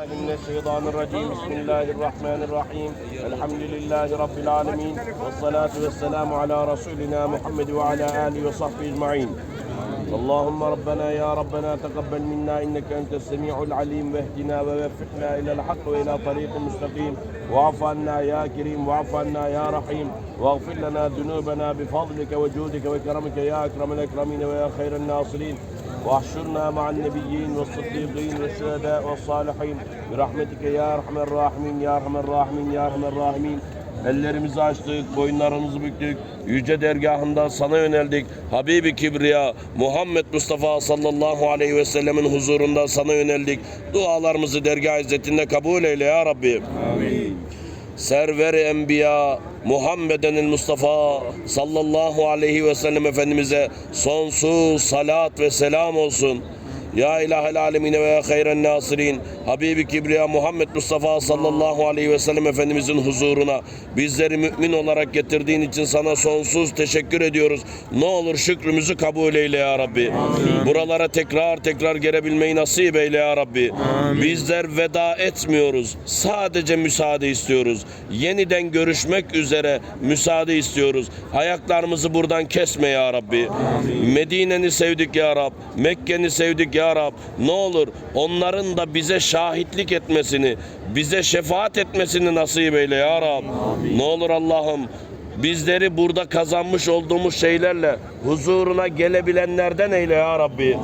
من الشيطان الرجيم. بسم الله الرحمن الرحيم. الحمد لله رب العالمين. والصلاة والسلام على رسولنا محمد وعلى آله وصحبه أجمعين. اللهم ربنا يا ربنا تقبل منا إنك أنت السميع العليم. واهدنا ووفقنا إلى الحق وإلى طريق مستقيم. واعف عنا يا كريم. واعف عنا يا رحيم. واغفر لنا ذنوبنا بفضلك وجودك وكرمك يا أكرم الأكرمين ويا خير الناصرين. واحشرنا مع النبيين والصديقين والشهداء والصالحين برحمتك يا ارحم الراحمين يا ارحم الراحمين يا ارحم الراحمين Ellerimizi açtık, boyunlarımızı büktük, yüce dergahından sana yöneldik. Habibi Kibriya, Muhammed Mustafa sallallahu aleyhi ve sellemin huzurunda sana yöneldik. Dualarımızı dergah izzetinde kabul eyle ya Rabbi. Server-i Enbiya Muhammedenil Mustafa sallallahu aleyhi ve sellem Efendimiz'e sonsuz salat ve selam olsun. Ya ilahel alemine ve hayren nasirin Habibi Kibriya Muhammed Mustafa sallallahu aleyhi ve sellem Efendimizin huzuruna bizleri mümin olarak getirdiğin için sana sonsuz teşekkür ediyoruz. Ne olur şükrümüzü kabul eyle ya Rabbi. Buralara tekrar tekrar gelebilmeyi nasip eyle ya Rabbi. Bizler veda etmiyoruz. Sadece müsaade istiyoruz. Yeniden görüşmek üzere müsaade istiyoruz. Ayaklarımızı buradan kesme ya Rabbi. Medine'ni sevdik ya Rab. Mekke'ni sevdik ya Rab. Ne olur onların da bize şahitlik etmesini, bize şefaat etmesini nasip eyle ya Rab. Ne olur Allah'ım bizleri burada kazanmış olduğumuz şeylerle huzuruna gelebilenlerden eyle ya Rabbi.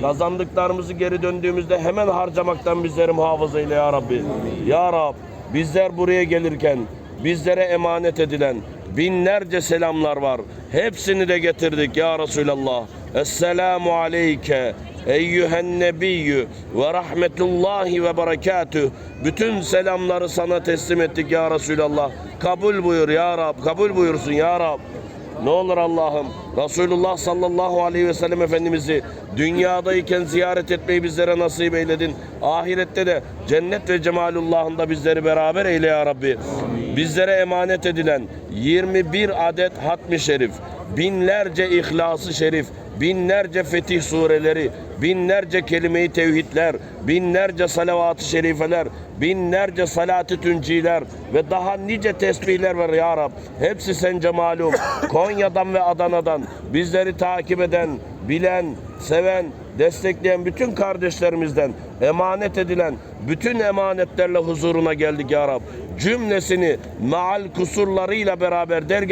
Kazandıklarımızı geri döndüğümüzde hemen harcamaktan bizleri muhafaza eyle ya Rabbi. Ya Rab bizler buraya gelirken bizlere emanet edilen binlerce selamlar var. Hepsini de getirdik ya Resulallah. Esselamu aleyke eyyühen nebiyyü ve rahmetullahi ve berekatüh. Bütün selamları sana teslim ettik ya Resulallah. Kabul buyur ya Rab, kabul buyursun ya Rab. Ne olur Allah'ım Resulullah sallallahu aleyhi ve sellem Efendimiz'i dünyadayken ziyaret etmeyi bizlere nasip eyledin. Ahirette de cennet ve cemalullah'ında bizleri beraber eyle ya Rabbi. Bizlere emanet edilen 21 adet hatmi şerif, binlerce ihlası şerif, binlerce fetih sureleri, binlerce kelime-i tevhidler, binlerce salavat-ı şerifeler, binlerce salat-ı tünciler ve daha nice tesbihler var ya Rab. Hepsi sence malum. Konya'dan ve Adana'dan bizleri takip eden, bilen, seven, destekleyen bütün kardeşlerimizden emanet edilen bütün emanetlerle huzuruna geldik ya Rab. Cümlesini maal kusurlarıyla beraber dergah